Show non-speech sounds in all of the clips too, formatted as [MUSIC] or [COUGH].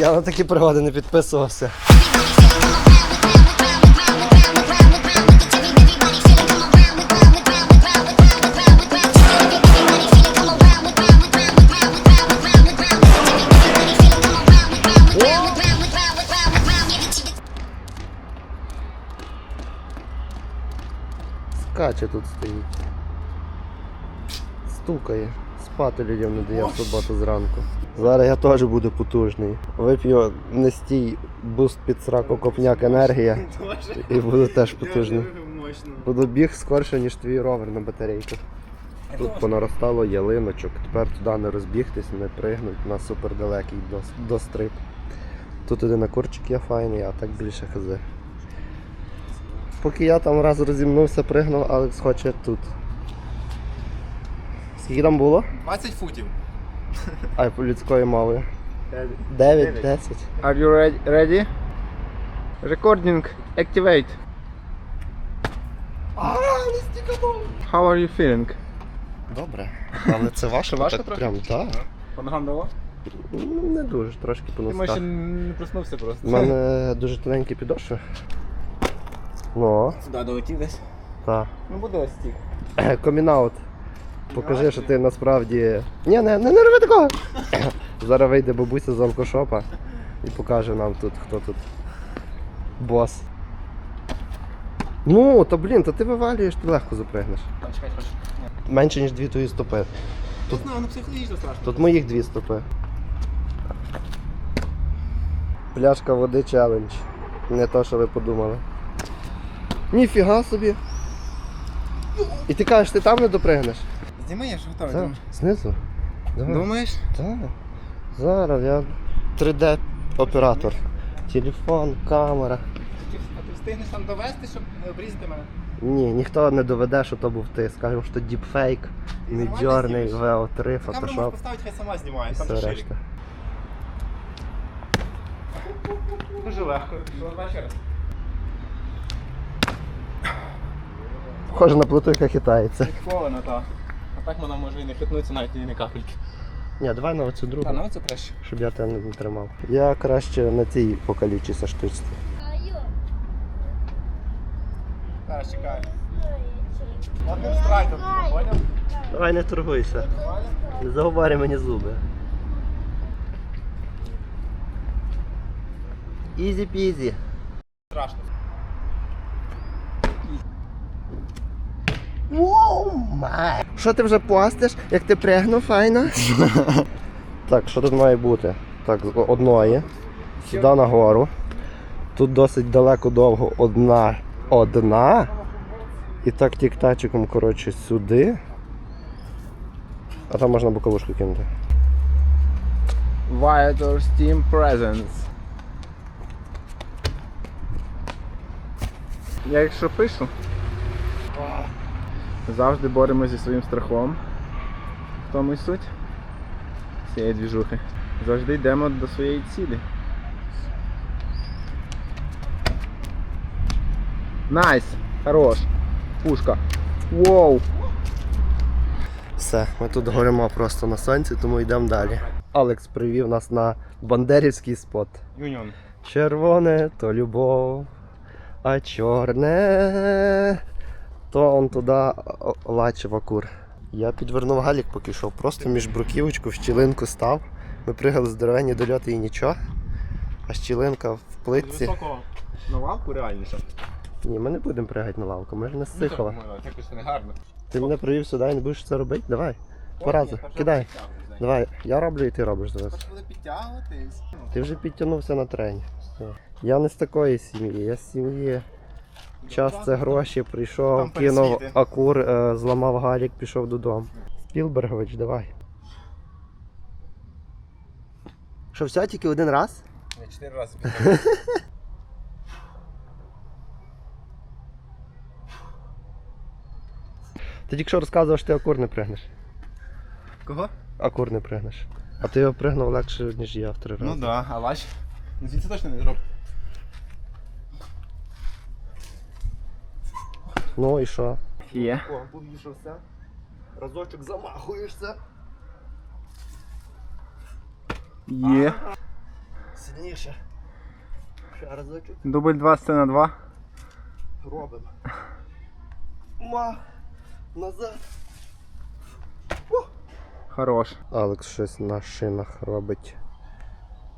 Я на такі пригоди не підписувався. Скаче тут стоїть. Стукає. Спати людям не дає в суботу зранку. Зараз я теж буду потужний. Вип'ю не стій буст під сраку копняк енергія [LAUGHS] і буду теж потужний. Буду біг скорше, ніж твій ровер на батарейках. Тут понаростало ялиночок, тепер туди не розбігтись, не пригнуть на супердалекий дос- дострип. Тут один окурчик є файний, а так більше хази. Поки я там раз розімнувся, пригнув, Алекс хоче тут. Скільки там було? 20 футів. А по людською мовою. 9, 10. Are you ready? Recording activate. How are you feeling? Добре. Але це важко. Важко так трохи? Прям, так. По ногам дало? Ну, Не дуже, трошки Ти ще не проснувся просто. У мене дуже тоненькі підошви. Ну, Сюди долетів десь. так. Ну буде ось стік. Комінаут. Покажи, що ти насправді. Ні, не, не, не роби такого! [COUGHS] Зараз вийде бабуся з алкошопа і покаже нам тут, хто тут бос. Ну, то блін, то ти вивалюєш, ти легко запригнеш. Чекай, трошки. Менше, ніж дві твої стопи. Тут ну психологічно страшно. Тут моїх дві стопи. Пляшка води челендж. Не то, що ви подумали. Ніфіга собі. І ти кажеш, ти там не допригнеш? Зніми, я ж готовий. Думаю. знизу. Давай. Думаєш? Так. Зараз я 3D оператор. Телефон, камера. А ти встигнеш там довести, щоб не обрізати мене? Ні, ніхто не доведе, що то був ти. Скажемо, що діпфейк, знімеш? VO3, Камеру можеш Photoshop. поставити, хай сама знімає, там все же ширик. Дуже легко. Давай ще раз. Схоже на плиту, яка хитається. Відхвалено, так. А так вона може і не хитнутися навіть і не капельки. Ні, давай на оцю другу. Та, ну це краще. щоб я тебе не тримав. Я краще на цій покалічуся штучці. Зараз чекаю. Одним страйком, поняв? Давай не торгуйся. Не заговарюй мені зуби. Ізі пізі. Страшно. Воу, май. Що ти вже постиш? Як ти пригнув, файно? [LAUGHS] так, що тут має бути? Так, з одної. Сюди нагору. Тут досить далеко довго одна. Одна. І так тік-тачиком, коротше, сюди. А там можна боковушку кинути. Viator Steam Presence. Я якщо пишу, завжди боремося зі своїм страхом. В тому і суть цієї двіжухи. Завжди йдемо до своєї цілі. Найс! Хорош! Пушка! Воу! Все, ми тут горимо просто на сонці, тому йдемо далі. Алекс привів нас на Бандерівський спот. Юніон. Червоне то любов, а чорне то он туди лачив кур. Я підвернув галік, поки йшов, просто між бруківочку в щілинку став. Ми пригали здоровенні дольоти і нічого. А щілинка в плитці. Високо на лавку реальніше. Ні, ми не будемо пригати на лавку, ми ж не з. Ну, Якось не гарно. Ти мене привів сюди і не будеш це робити? Давай. По разу, кидай. Давай, я роблю і ти робиш зараз. Хоч. Ти вже підтягнувся на трені. Я не з такої сім'ї, я з сім'ї. Час це гроші, прийшов, кинув акур, е, зламав галік, пішов додому. Спілбергович, давай. Що все тільки один раз? Я чотири рази [LAUGHS] Ти тільки що розказував, що ти акур не пригнеш. Кого? Акур не пригнеш. А ти його пригнув легше, ніж я в три рази. Ну да, а лач? Ну звідси точно не зроб. Ну і що? Є. О, повішався. Разочок замахуєшся. Є. Сильніше. Ще разочок. Дубль 2, сцена 2. Робимо. Ма. Назад. Хорош. Алекс щось на шинах робить.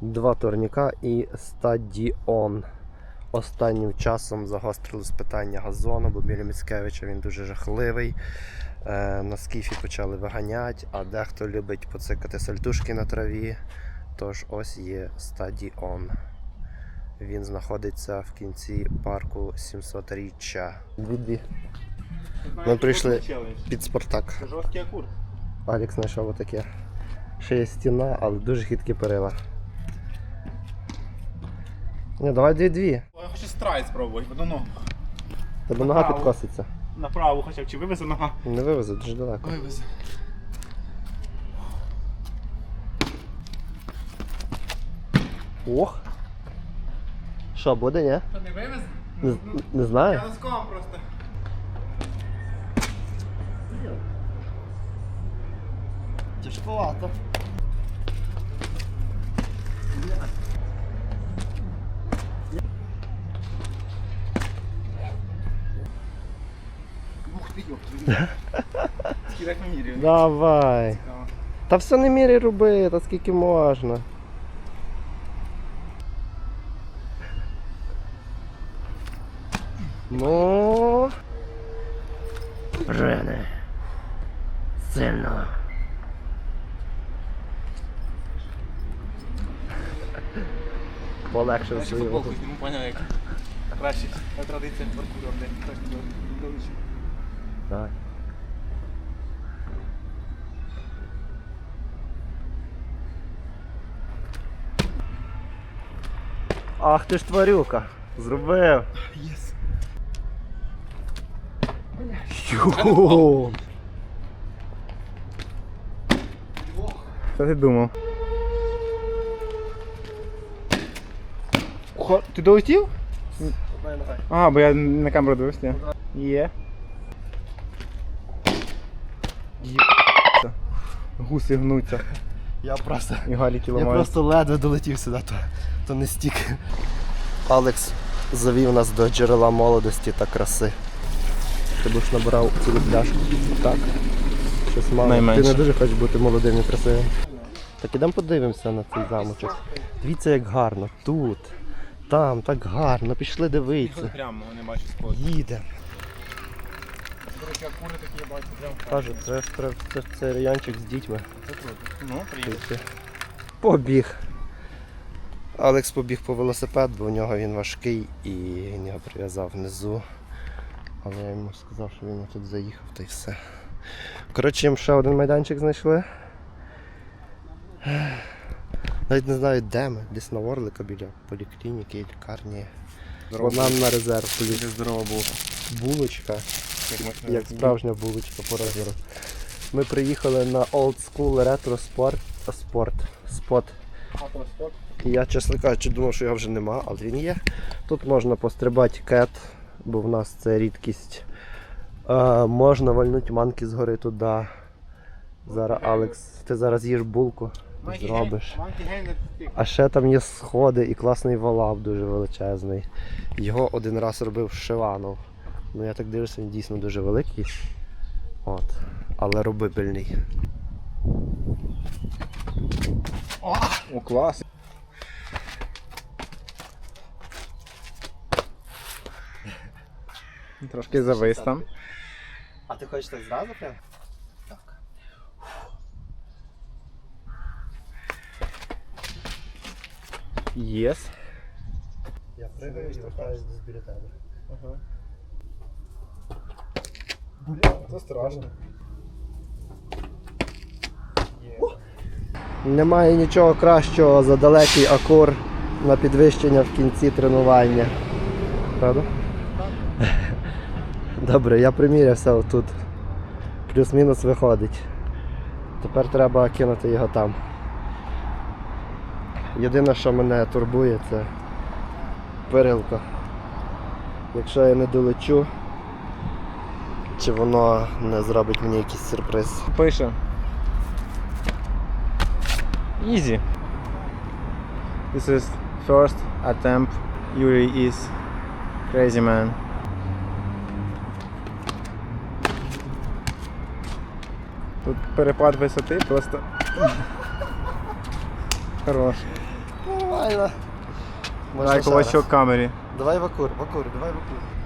Два турніка і стадіон. Останнім часом загострилось питання газону, бо біля Міцкевича він дуже жахливий. Е, на скіфі почали виганяти, а дехто любить поцикати сальтушки на траві. Тож ось є стадіон. Він знаходиться в кінці парку 700-річчя. Дві-дві. Ми прийшли під Спартак. Жорсткий акур. Алекс знайшов отаке. Ще є стіна, але дуже хиткі перила. Ні, давай дві-дві. Я хочу страйт спробувати, одну ногу. Тебе нога Направо. підкоситься. Направо хоча б, чи вивезе нога? Не вивезе, дуже далеко. Вивезе. Ох. Що, буде, ні? Що, не вивезе? Не, не знаю. Я носком просто. Тяжковато. Йоп. Скільки так. Давай. Цікаво. Та все не мірі роби, та скільки можна. Ну. Жени. Сильно. Полегшив Краще свою. футболку зніму, поняв як. Краще. Традиція паркуру, де так до- долучу. Так. Ах ти ж тварюка. Зробив. Єс. Йо. Що ти думав? Хо- Ти долетів? А, бо я на камеру дивився. Є. Є. Гуси гнуться. Я просто. І галіки Я просто ледве долетів сюди, то, то не стік. Алекс завів нас до джерела молодості та краси. Ти будеш набирав цілу пляшку. Так. Щось мало. Найменше. Ти не дуже хочеш бути молодим і красивим. Так ідемо подивимося на цей замочок. Дивіться, як гарно. Тут, там, так гарно. Пішли дивитися. Прямо не бачу. Їдемо. До речі, акури такі я бачу прямо. Кажу, це, це, це, це райончик з дітьми. Це круто. Ну, приїхав. Тільки Побіг. Алекс побіг по велосипед, бо у нього він важкий і він його прив'язав внизу. Але я йому сказав, що він тут заїхав та й все. Коротше, їм ще один майданчик знайшли. Навіть не знаю де ми, десь на Орлика біля поліклініки, лікарні. Банан на резерв, Дуже здорова була. булочка, Як справжня булочка по розміру. Ми приїхали на Old School Retro Sport, Sport Spot. І я, чесно кажучи, думав, що його вже нема, але він є. Тут можна пострибати кет, бо в нас це рідкість. Е, можна вальнути манки згори туди. Зараз Алекс, ти зараз їж булку, зробиш. А ще там є сходи і класний валав дуже величезний. Його один раз робив Шиванов. Ну я так дивлюся, він дійсно дуже великий. От. Але робибельний. О, клас. [LAUGHS] Трошки завис там. А ти хочеш так зразу прям? Так. Єс. Я пригаю і вертаюсь десь біля тебе. Це страшно. Немає нічого кращого за далекий акор на підвищення в кінці тренування. Правда? Добре, я примірявся отут. Плюс-мінус виходить. Тепер треба кинути його там. Єдине, що мене турбує, це перилка. Якщо я не долечу, чи воно не зробить мені якийсь сюрприз. Пише. Ізі. This is first attempt. Yuri is crazy man. Тут перепад висоти просто. Хорош. Нормально. Дай кулачок камері. Давай вакур, вакур, давай вакур. Ні.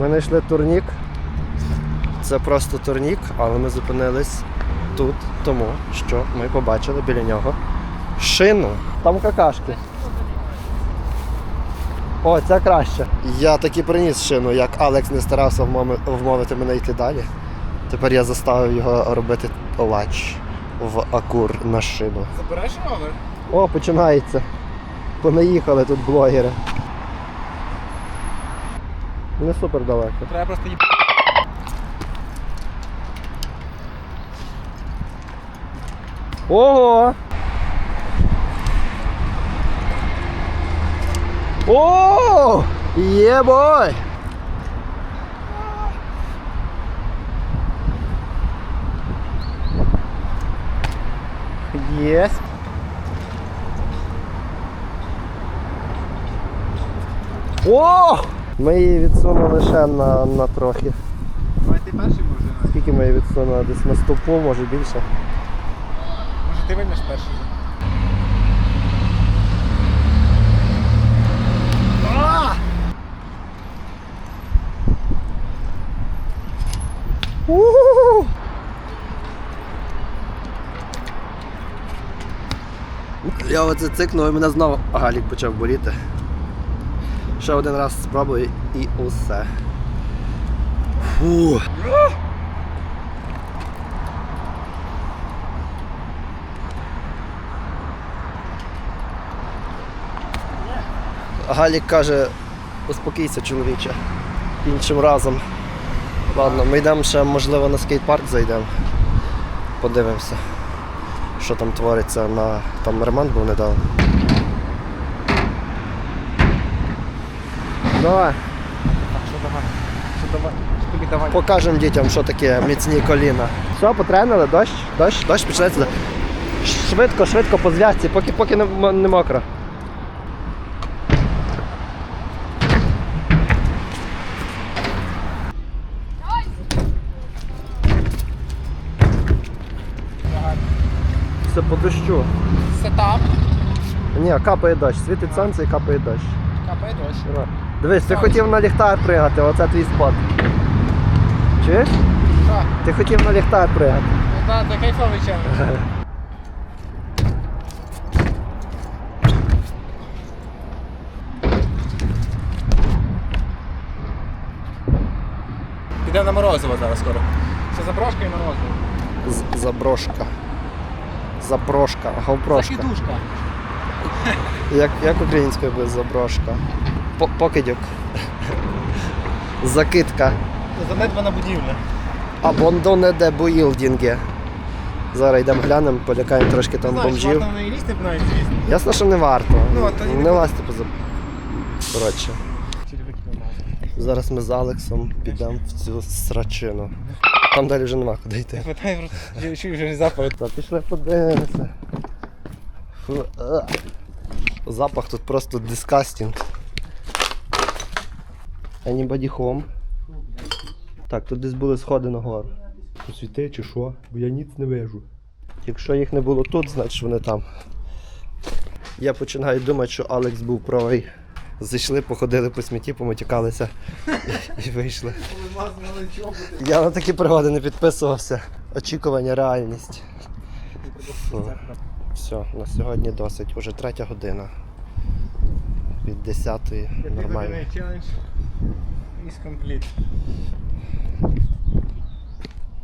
Ми знайшли турнік. Це просто турнік, але ми зупинились тут, тому що ми побачили біля нього шину. Там какашки. О, це краще. Я таки приніс шину, як Алекс не старався вмовити мене йти далі. Тепер я заставив його робити лач в акур на шину. Забереш номер? О, починається. Понаїхали тут блогери. Не супер далеко. Треба просто їб... Ого! О! Є бой! Єс. О! Ми її відсунули ще на, на трохи. Давай ти перший може. Скільки ми її відсунули? Десь на стопу, може більше. Може ти виймеш перший? Я оце цикнув і мене знову Галік почав боліти. Ще один раз спробую і усе. Фу. Галік каже, успокійся, чоловіче. Іншим разом. Ладно, ми йдемо ще, можливо, на скейт-парк зайдемо. Подивимося, що там твориться на. Там ремонт був недавно. Давай, Так, що давай? Що давай? Що тобі давай? покажемо дітям, що таке міцні коліна. Все, потренили, дощ, дощ, дощ почнеться. Швидко, швидко по зв'язці, поки, поки не, не мокро. Все по дощу. Сетап. Ні, капає дощ, світить сонце і капає дощ. Капає дощ. Дивись, ти хотів на ліхтар пригати, оце твій спот. Чуєш? Що? Ти хотів на ліхтар пригати. Ну так, це кайфовий челендж. [LAUGHS] Підемо на Морозиво зараз скоро. Це заброшка і Морозиво. З- Заброшка. Запрошка. Закидушка. Як, як українською буде заброшка? По- Покидьок. Закидка. Занедбана будівля. Абондоне де буїлдінге. Зараз йдемо глянемо, полякаємо трошки там Знаєш, бомжів. варто на неї лізти, навіть звісно. Ясно, що не варто. Ну, а то і не не- лазьте поза. Коротше. Зараз ми з Алексом підемо в цю срачину. Там далі вже нема куди йти. Питаю, просто, я чую вже. Та пішли подивимося. Фу, а. Запах тут просто дискастінг. Anybody home? Так, тут десь були сходи на гору. Посвіти чи що? Бо я ніц не вижу. Якщо їх не було тут, значить вони там. Я починаю думати, що Алекс був правий. Зайшли, походили по смітті, поматюкалися і, і вийшли. Я на такі пригоди не підписувався. Очікування, реальність. Фу. Все, на сьогодні досить. Уже третя година. Від 10 нормально. Is complete.